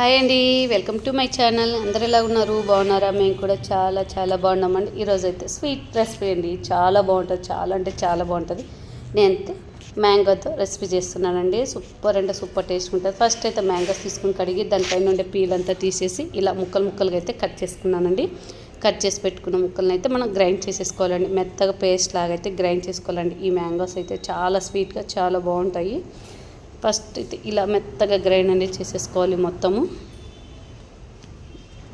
Hi అండి welcome to my channel. అందరు ఎలా ఉన్నారు? బాగున్నారా? మేము కూడా చాలా చాలా బాగున్నామండి ఈరోజు అయితే స్వీట్ రెసిపీ అండి. చాలా బాగుంటుంది. చాలా అంటే చాలా బాగుంటుంది. నేనైతే మ్యాంగోతో రెసిపీ చేస్తున్నానండి. సూపర్ అంటే సూపర్ టేస్ట్ ఉంటుంది. ఫస్ట్ అయితే మ్యాంగోస్ తీసుకుని కడిగి దానిపైన ఉండే పీల్ అంతా తీసేసి ఇలా ముక్కలు ముక్కలుగా అయితే కట్ చేసుకున్నానండి. కట్ చేసి పెట్టుకున్న ముక్కలను అయితే మనం గ్రైండ్ చేసేసుకోవాలండి. మెత్తగా పేస్ట్ లాగా అయితే గ్రైండ్ చేసుకోవాలండి. ఈ మ్యాంగోస్ అయితే చాలా స్వీట్గా చాలా బాగుంటాయి. ఫస్ట్ అయితే ఇలా మెత్తగా గ్రైండ్ అనేది చేసేసుకోవాలి మొత్తము.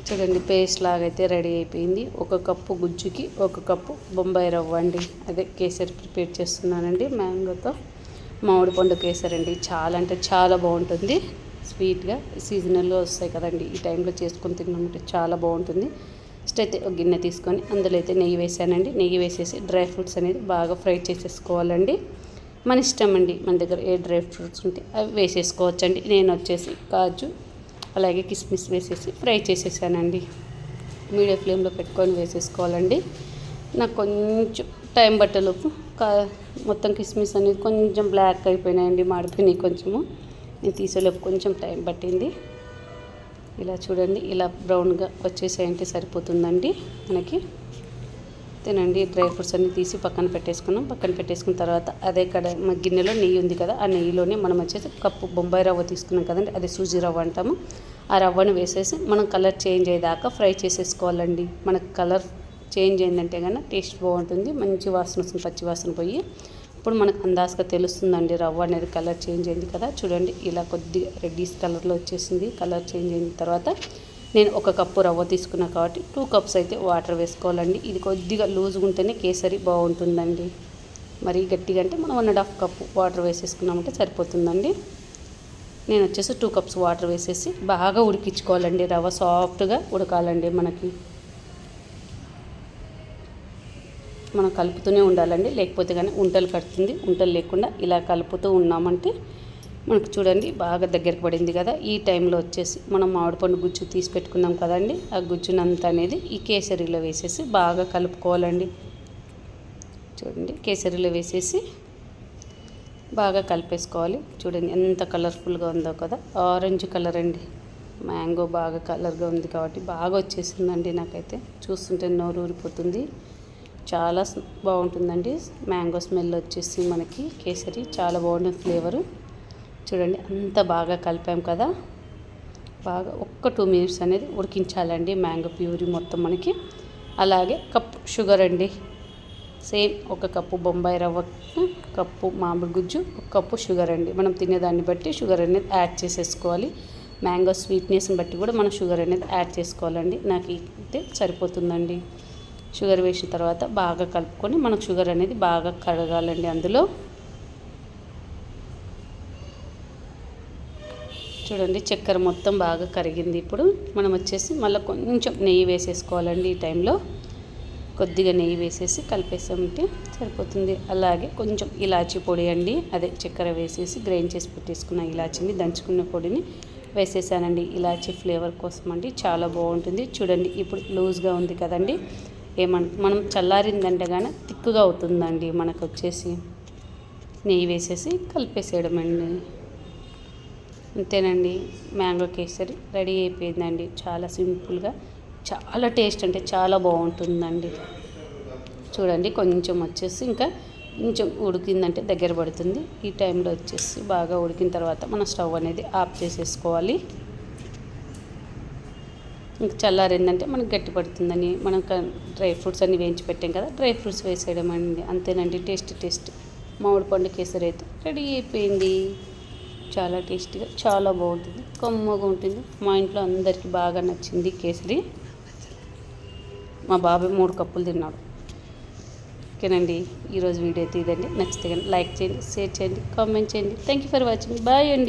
చూడండి పేస్ట్ లాగా అయితే రెడీ అయిపోయింది. ఒక కప్పు గుజ్జుకి ఒక కప్పు బొంబాయి రవ్వ అండి. అదే కేసరి ప్రిపేర్ చేస్తున్నానండి మ్యాంగోతో. మామిడి పండు కేసరి అండి. చాలా అంటే చాలా బాగుంటుంది. స్వీట్గా సీజనల్లో వస్తాయి కదండి. ఈ టైంలో చేసుకొని తిన్నామంటే చాలా బాగుంటుంది. ఫస్ట్ అయితే ఒక గిన్నె తీసుకొని అందులో అయితే నెయ్యి వేసానండి. నెయ్యి వేసేసి డ్రై ఫ్రూట్స్ అనేది బాగా ఫ్రై చేసేసుకోవాలండి. మన ఇష్టం అండి. మన దగ్గర ఏ డ్రై ఫ్రూట్స్ ఉంటే అవి వేసేసుకోవచ్చండి. నేను వచ్చేసి కాజు అలాగే కిస్మిస్ వేసేసి ఫ్రై చేసేసానండి. మీడియం ఫ్లేమ్లో పెట్టుకొని వేసేసుకోవాలండి. నాకు కొంచెం టైం పట్టేలోపు కా మొత్తం కిస్మిస్ అనేది కొంచెం బ్లాక్ అయిపోయినాయండి. మాడిపోయినాయి కొంచెము. నేను తీసేలోపు కొంచెం టైం పట్టింది. ఇలా చూడండి. ఇలా బ్రౌన్గా వచ్చేసాయంటే సరిపోతుందండి మనకి. తినండి డ్రై ఫ్రూట్స్ అన్ని తీసి పక్కన పెట్టేసుకున్నాం. పక్కన పెట్టేసుకున్న తర్వాత అదే కడ మన గిన్నెలో నెయ్యి ఉంది కదా ఆ నెయ్యిలోనే మనం వచ్చేసి కప్పు బొంబాయి రవ్వ తీసుకున్నాం కదండి. అది సూజీ రవ్వ అంటాము. ఆ రవ్వను వేసేసి మనం కలర్ చేంజ్ అయ్యేదాకా ఫ్రై చేసేసుకోవాలండి. మనకు కలర్ చేంజ్ అయిందంటే కన్నా టేస్ట్ బాగుంటుంది. మంచి వాసన వస్తుంది పచ్చి వాసన పోయి. ఇప్పుడు మనకు అందాజగా తెలుస్తుందండి రవ్వ అనేది కలర్ చేంజ్ అయింది కదా. చూడండి ఇలా కొద్దిగా రెడ్డిష్ కలర్లో వచ్చేసింది. కలర్ చేంజ్ అయిన తర్వాత నేను ఒక కప్పు రవ్వ తీసుకున్నా కాబట్టి టూ కప్స్ అయితే వాటర్ వేసుకోవాలండి. ఇది కొద్దిగా లూజ్గా ఉంటేనే కేసరి బాగుంటుందండి. మరి గట్టిగా అంటే మనం one and half cup water వేసేసుకున్నామంటే సరిపోతుందండి. నేను వచ్చేసి టూ కప్స్ వాటర్ వేసేసి బాగా ఉడికించుకోవాలండి. రవ్వ సాఫ్ట్గా ఉడకాలండి మనకి. మనం కలుపుతూనే ఉండాలండి. లేకపోతే కానీ ఉంటలు కడుతుంది. ఉంటలు లేకుండా ఇలా కలుపుతూ ఉన్నామంటే మనకు చూడండి బాగా దగ్గరకు పడింది కదా. ఈ టైంలో వచ్చేసి మనం మామిడిపండు గుజ్జు తీసి పెట్టుకున్నాం కదండి. ఆ గుజ్జునంతా అనేది ఈ కేసరిలో వేసేసి బాగా కలుపుకోవాలండి. చూడండి కేసరిలో వేసేసి బాగా కలిపేసుకోవాలి. చూడండి ఎంత కలర్ఫుల్గా ఉందో కదా. ఆరెంజ్ కలర్ అండి. మ్యాంగో బాగా కలర్గా ఉంది కాబట్టి బాగా వచ్చేసిందండి నాకైతే. చూస్తుంటే నోరు ఊరిపోతుంది. చాలా బాగుంటుందండి. మ్యాంగో స్మెల్ వచ్చేసి మనకి కేసరి. చాలా బాగుంటుంది ఫ్లేవరు. చూడండి అంత బాగా కలిపాం కదా. బాగా ఒక్క టూ మినిట్స్ అనేది ఉడికించాలండి మ్యాంగో ప్యూరీ మొత్తం మనకి. అలాగే కప్పు షుగర్ అండి. సేమ్ ఒక కప్పు బొంబాయి రవ్వ కప్పు మామిడి గుజ్జు ఒక కప్పు షుగర్ అండి. మనం తినేదాన్ని బట్టి షుగర్ అనేది యాడ్ చేసేసుకోవాలి. మ్యాంగో స్వీట్నెస్ని బట్టి కూడా మనం షుగర్ అనేది యాడ్ చేసుకోవాలండి. నాకు అయితే సరిపోతుందండి. షుగర్ వేసిన తర్వాత బాగా కలుపుకొని మనకు షుగర్ అనేది బాగా కడగాలండి అందులో. చూడండి చక్కెర మొత్తం బాగా కరిగింది ఇప్పుడు. మనం వచ్చేసి మళ్ళీ కొంచెం నెయ్యి వేసేసుకోవాలండి ఈ టైంలో. కొద్దిగా నెయ్యి వేసేసి కలిపేసామంటే సరిపోతుంది. అలాగే కొంచెం ఇలాచీ పొడి అండి అదే చక్కెర వేసేసి గ్రైండ్ చేసి పెట్టేసుకున్న ఇలాచీని దంచుకున్న పొడిని వేసేసానండి. ఇలాచీ ఫ్లేవర్ కోసం అండి చాలా బాగుంటుంది. చూడండి ఇప్పుడు లూజ్గా ఉంది కదండి. ఏమన్ మనం చల్లారిందంటే కానీ తిక్కుగా అవుతుందండి మనకు వచ్చేసి. నెయ్యి వేసేసి కలిపేసేయడం అండి అంతేనండి మ్యాంగో కేసరి రెడీ అయిపోయిందండి. చాలా సింపుల్గా చాలా టేస్ట్ అంటే చాలా బాగుంటుందండి. చూడండి కొంచెం వచ్చేసి ఇంకా కొంచెం ఉడికిందంటే దగ్గర పడుతుంది. ఈ టైంలో వచ్చేసి బాగా ఉడికిన తర్వాత మన స్టవ్ అనేది ఆఫ్ చేసేసుకోవాలి. ఇంకా చల్లారిందంటే మనకు గట్టి పడుతుందని మనం డ్రై ఫ్రూట్స్ అన్ని వేయించి పెట్టాం కదా డ్రై ఫ్రూట్స్ వేసేయడం అండి. అంతేనండి టేస్ట్ టేస్ట్. మామిడి పండు కేసరి అయితే రెడీ అయిపోయింది. చాలా టేస్టీగా చాలా బాగుంటుంది. కమ్మగా ఉంటుంది. మా ఇంట్లో అందరికీ బాగా నచ్చింది కేసరి. మా బాబాయ్ మూడు కప్పులు తిన్నాడు. ఓకేనండి ఈరోజు వీడియో అయితే ఇదండి. నచ్చితే కానీ లైక్ చేయండి షేర్ చేయండి కామెంట్ చేయండి. Thank you for watching bye అండి.